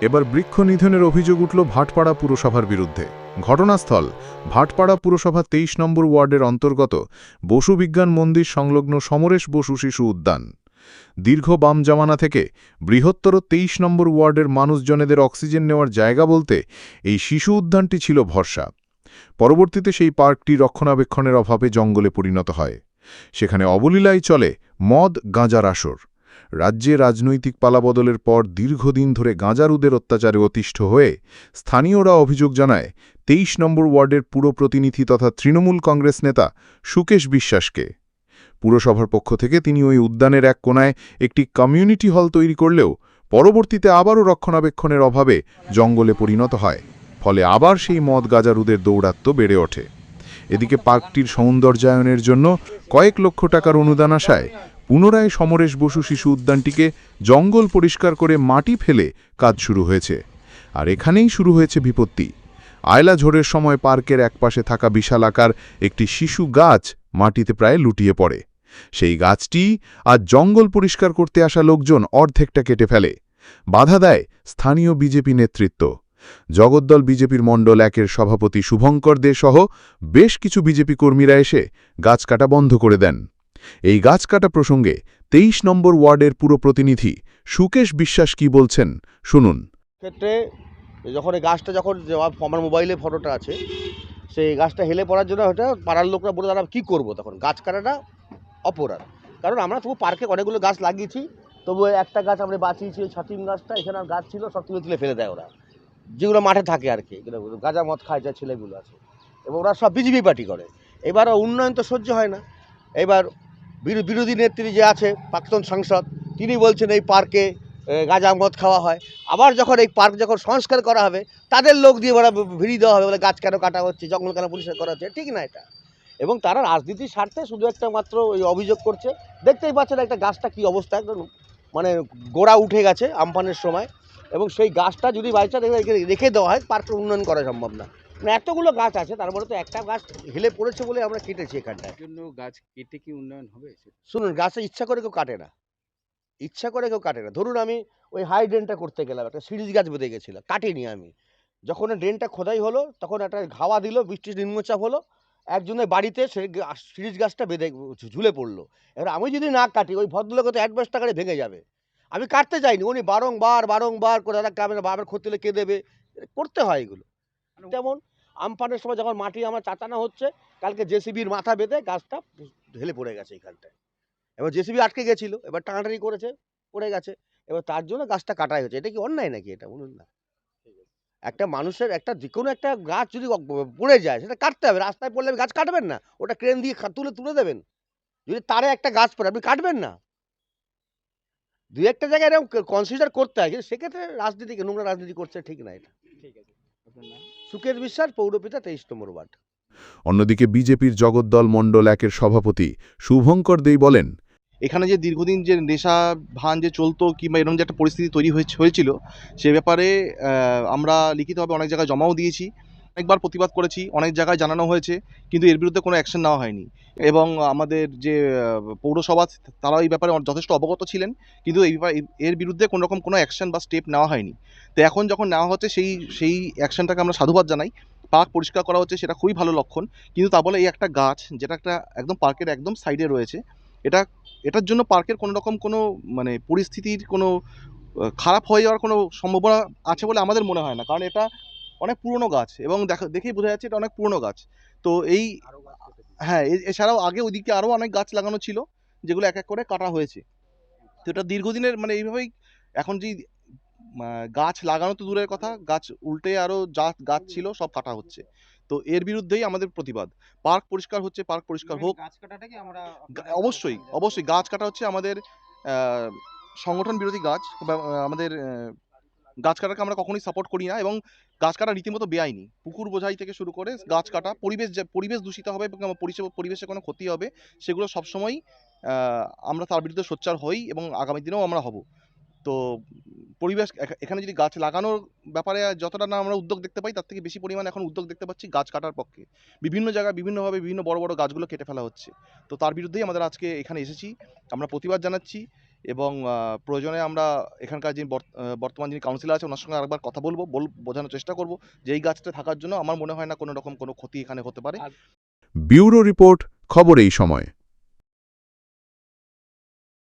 এবার বৃক্ষ নিধনের অভিযোগ উঠল ভাটপাড়া পুরসভার বিরুদ্ধে। ঘটনাস্থল, ভাটপাড়া পুরসভা তেইশ নম্বর ওয়ার্ডের অন্তর্গত বসু বিজ্ঞান মন্দির সংলগ্ন সমরেশ বসু শিশু উদ্যান। দীর্ঘ বাম জামানা থেকে বৃহত্তর তেইশ নম্বর ওয়ার্ডের মানুষজনেদের অক্সিজেন নেওয়ার জায়গা বলতে এই শিশু উদ্যানটি ছিল ভরসা। পরবর্তীতে সেই পার্কটি রক্ষণাবেক্ষণের অভাবে জঙ্গলে পরিণত হয়। সেখানে অবলীলায় চলে মদ, গাঁজার আসর। রাজ্যে রাজনৈতিক পালাবদলের পর দীর্ঘদিন ধরে গাঁজারুদের অত্যাচারে অতিষ্ঠ হয়ে স্থানীয়রা অভিযোগ জানায়, তেইশ নম্বর ওয়ার্ডের পুরো প্রতিনিধি তথা তৃণমূল কংগ্রেস নেতা সুকেশ বিশ্বাসকে। পুরসভার পক্ষ থেকে তিনি ওই উদ্যানের এক কোনায় একটি কমিউনিটি হল তৈরি করলেও পরবর্তীতে আবারও রক্ষণাবেক্ষণের অভাবে জঙ্গলে পরিণত হয়, ফলে আবার সেই মদ গাজারুদের দৌরাত্ম্য বেড়ে ওঠে। এদিকে পার্কটির সৌন্দর্যায়নের জন্য কয়েক লক্ষ টাকার অনুদান আসায় পুনরায় সমরেশ বসু শিশু উদ্যানটিকে জঙ্গল পরিষ্কার করে মাটি ফেলে কাজ শুরু হয়েছে। আর এখানেই শুরু হয়েছে বিপত্তি। আয়লা ঝড়ের সময় পার্কের একপাশে থাকা বিশাল আকার একটি শিশু গাছ মাটিতে প্রায় লুটিয়ে পড়ে। সেই গাছটি আজ জঙ্গল পরিষ্কার করতে আসা লোকজন অর্ধেকটা কেটে ফেলে। বাধা দেয় স্থানীয় বিজেপি নেতৃত্ব। জগদ্দল বিজেপির মণ্ডল একের সভাপতি শুভঙ্কর দে সহ বেশ কিছু বিজেপি কর্মীরা এসে গাছ কাটা বন্ধ করে দেন। এই গাছ কাটা প্রসঙ্গে তেইশ নম্বর ওয়ার্ডের পুরো প্রতিনিধি সুকেশ বিশ্বাস কি বলছেন, শুনুন। ক্ষেত্রে যখন এই গাছটা যখন আমার মোবাইলে ফটোটা আছে, সেই গাছটা হেলে পড়ার জন্য ওটা পাড়ার লোকরা বলে দাঁড়া কী করব তখন? গাছ কাটাটা অপরাধ। কারণ আমরা তবু পার্কে অনেকগুলো গাছ লাগিয়েছি, তবু একটা গাছ আমরা বাঁচিয়েছি, ওই ছাতিম গাছটা, এখানে গাছ ছিল, সব তুলে তুলে ফেলে দেয় ওরা। যেগুলো মাঠে থাকে আর কি গাঁজা মদ খায় যা ছেলেগুলো আছে। এবং ওরা সব বিজেপি পার্টি করে। এবার উন্নয়ন তো সহ্য হয় না। এবার বিরো- বিরোধী নেত্রী যে আছে, প্রাক্তন সাংসদ, তিনি বলছেন এই পার্কে গাঁজা মদ খাওয়া হয়। আবার যখন এই পার্ক যখন সংস্কার করা হবে, তাদের লোক দিয়ে ওরা ভিড়ি দেওয়া হবে বলে গাছ কেন কাটা হচ্ছে, জঙ্গল কেন পরিষ্কার করা হচ্ছে, ঠিক না এটা। এবং তারা রাজনীতির স্বার্থে শুধু একটা মাত্র ওই অভিযোগ করছে। দেখতেই পাচ্ছেন একটা গাছটা কি অবস্থা, একদম মানে গোড়া উঠে গেছে আমফানের সময়। এবং সেই গাছটা যদি বাইচান্স রেখে দেওয়া হয়, পার্কের উন্নয়ন করা সম্ভব না। এতগুলো গাছ আছে তারপরে তো একটা গাছ হেলে পড়েছে বলে আমরা কেটেছি এখানটায়। জন্য গাছ কেটে কি উন্নয়ন হবে? শুনুন গাছে ইচ্ছা করে কেউ কাটে না। ইচ্ছা করে কেউ কাটে না। ধরুন আমি ওই হাই ড্রেনটা করতে গেলাম একটা সিরিজ গাছ বেঁধে গেছিলাম কাটিনি আমি। যখন ড্রেনটা খোদাই হলো তখন একটা ঘাওয়া দিল বৃষ্টির নিম্নচাপ হলো একজনের বাড়িতে সেই সিরিজ গাছটা বেঁধে ঝুলে পড়ল। এবার আমি যদি না কাটি ওই ভদ্রলোকে তো অ্যাডভান্স টাকারে ভেঙে যাবে। আমি কাটতে চাইনি উনি বারংবার বারংবার করে দাদা কামে বাবার ক্ষতি হলে কে দেবে? করতে হয় এগুলো। যেমন আমফানের সময় যখন মাটি আমার চাচানো হচ্ছে কালকে জেসিবির মাথা বেঁধে গাছটা ঢেলে পড়ে গেছে এইখানটায় এবার জেসিবি আটকে গেছিল এবার টানাটানি করেছে পড়ে গেছে। এবার তার জন্য গাছটা কাটাই হচ্ছে। এটা কি অন্যায় নাকি এটা? বলুন না। একটা মানুষের একটা যে কোনো একটা গাছ যদি পড়ে যায় সেটা কাটতে হবে। রাস্তায় পড়লে আপনি গাছ কাটবেন না। ওটা ক্রেন দিয়ে তুলে তুলে দেবেন। যদি তারে একটা গাছ পড়ে আপনি কাটবেন না। দু একটা জায়গায় এরকম কনসিডার করতে হয়। কিন্তু সেক্ষেত্রে রাজনীতিকে নোংরা রাজনীতি করছে ঠিক না এটা। ঠিক আছে। নাম বিশ্বাস পৌরপিতা তেইশ নম্বর ওয়ার্ড অন্যদিকে বিজেপির জগদ্দল মণ্ডল একের সভাপতি শুভঙ্কর দেই বলেন এখানে যে দীর্ঘদিন যে নেশা ভান যে চলতো কিংবা এরকম যে একটা পরিস্থিতি তৈরি হয়েছে হয়েছিল সে ব্যাপারে আমরা লিখিতভাবে অনেক জায়গায় জমাও দিয়েছি। অনেকবার প্রতিবাদ করেছি, অনেক জায়গায় জানানো হয়েছে, কিন্তু এর বিরুদ্ধে কোনো অ্যাকশন নেওয়া হয়নি। এবং আমাদের যে পৌরসভা তারা এই ব্যাপারে যথেষ্ট অবগত ছিলেন, কিন্তু এই এর বিরুদ্ধে কোনো রকম কোনো অ্যাকশন বা স্টেপ নেওয়া হয়নি। তো এখন যখন নেওয়া হচ্ছে, সেই সেই অ্যাকশনটাকে আমরা সাধুবাদ জানাই। পার্ক পরিষ্কার করা হচ্ছে, সেটা খুবই ভালো লক্ষণ। কিন্তু তা বলে এই একটা গাছ, যেটা একটা একদম পার্কের একদম সাইডে রয়েছে, এটা, এটার জন্য পার্কের কোনো রকম কোনো মানে পরিস্থিতির কোনো খারাপ হয়ে যাওয়ার কোনো সম্ভাবনা আছে বলে আমাদের মনে হয় না। কারণ এটা অনেক পুরনো গাছ এবং দেখা দেখেই বোঝা যাচ্ছে এটা অনেক পুরনো গাছ। তো এই হ্যাঁ এ- এছাড়াও আগে ওইদিকে আরও অনেক গাছ লাগানো ছিল যেগুলো এক এক করে কাটা হয়েছে। তো এটা দীর্ঘদিনের মানে এইভাবেই এখন যে গাছ লাগানো তো দূরের কথা গাছ উল্টে আরও যা গাছ ছিল সব কাটা হচ্ছে। তো এর বিরুদ্ধেই আমাদের প্রতিবাদ। পার্ক পরিষ্কার হচ্ছে পার্ক পরিষ্কার হোক। আমরা অবশ্যই অবশ্যই গাছ কাটা হচ্ছে আমাদের সংগঠন বিরোধী গাছ বা আমাদের গাছ কাটাকে আমরা কখনোই সাপোর্ট করি না এবং গাছ কাটা রীতিমতো বেআইনি। পুকুর বোঝাই থেকে শুরু করে গাছ কাটা, পরিবেশ পরিবেশ দূষিত হবে এবং পরিবেশে কোনো ক্ষতি হবে, সেগুলো সবসময় আমরা তার বিরুদ্ধে সোচ্চার হই এবং আগামী দিনেও আমরা হব। তো পরিবেশ এখানে যদি গাছ লাগানোর ব্যাপারে যতটা না আমরা উদ্যোগ দেখতে পাই, তার থেকে বেশি পরিমাণে এখন উদ্যোগ দেখতে পাচ্ছি গাছ কাটার পক্ষে। বিভিন্ন জায়গায় বিভিন্নভাবে বিভিন্ন বড় বড় গাছগুলো কেটে ফেলা হচ্ছে। তো তার বিরুদ্ধেই আমাদের আজকে এখানে এসেছি। আমরা প্রতিবাদ জানাচ্ছি। এবং প্রয়োজনে আমরা এখানকার যিনি বর্ত- বর্তমান যিনি কাউন্সিলর আছে ওনার সঙ্গে আরেকবার কথা বলব, বল, বোঝানোর চেষ্টা করব। যে এই গাছটা থাকার জন্য আমার মনে হয় না কোনো রকম কোনো ক্ষতি এখানে হতে পারে। ব্যুরো রিপোর্ট, খবর এই সময়।